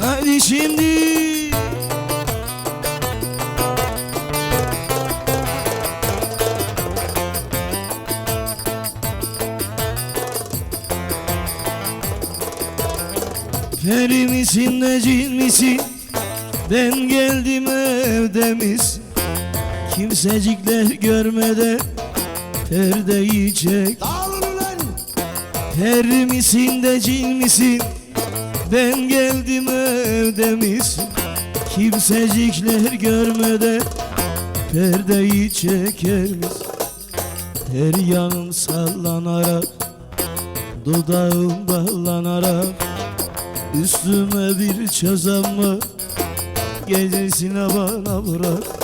Hadi şimdi. Peri misin de cin misin? Ben geldim evde misin Kimsecikler görmeden Perdeyi çek! Peri misin de cin misin? Ben geldim evde misin? Kimsecikler görmeden Perdeyi çeker misin? Her yanım sallanarak Dudağım ballanarak Üstüme bir çözemme Gecesine bana bırak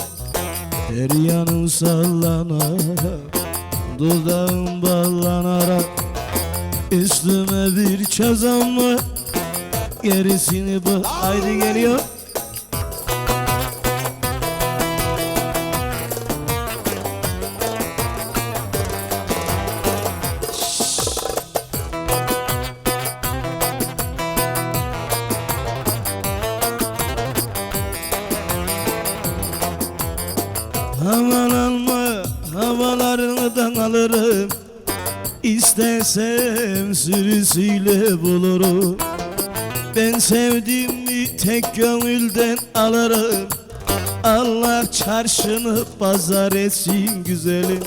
Her yanım sallanarak Dudağım ballanarak Üstüme bir çözemme Gerisini bak Haydi geliyor Havalanma havalarından alırım. İstesem sürüsüyle bulurum. Ben sevdiğimi tek gönülden alırım. Allah çarşını pazar etsin güzelim.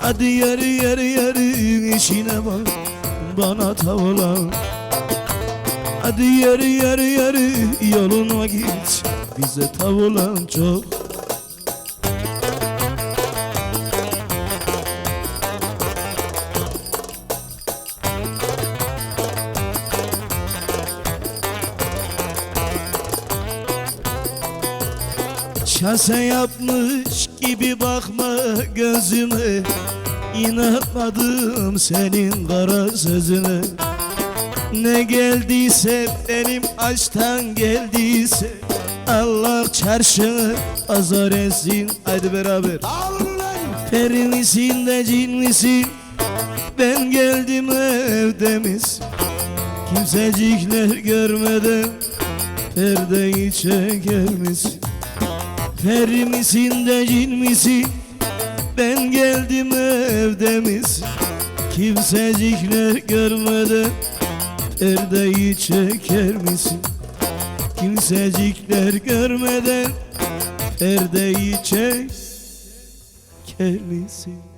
Hadi yarı yarı yarı işine bak Bana tavla. Hadi yarı yarı yarı yoluna git Bize tavulan çok Şase yapmış gibi bakma gözüme. İnanmadım senin kara sözüne Ne geldiyse benim aşktan geldiyse Allah çarşını azar etsin. Haydi beraber! Peri misin de cin misin? Ben geldim evde misin? Kimsecikler görmeden Perdeyi çeker misin Peri misin de cin misin? Ben geldim evde misin? Kimsecikler görmeden Perdeyi çeker misin? Kimsecikler görmeden Perdeyi çeker misin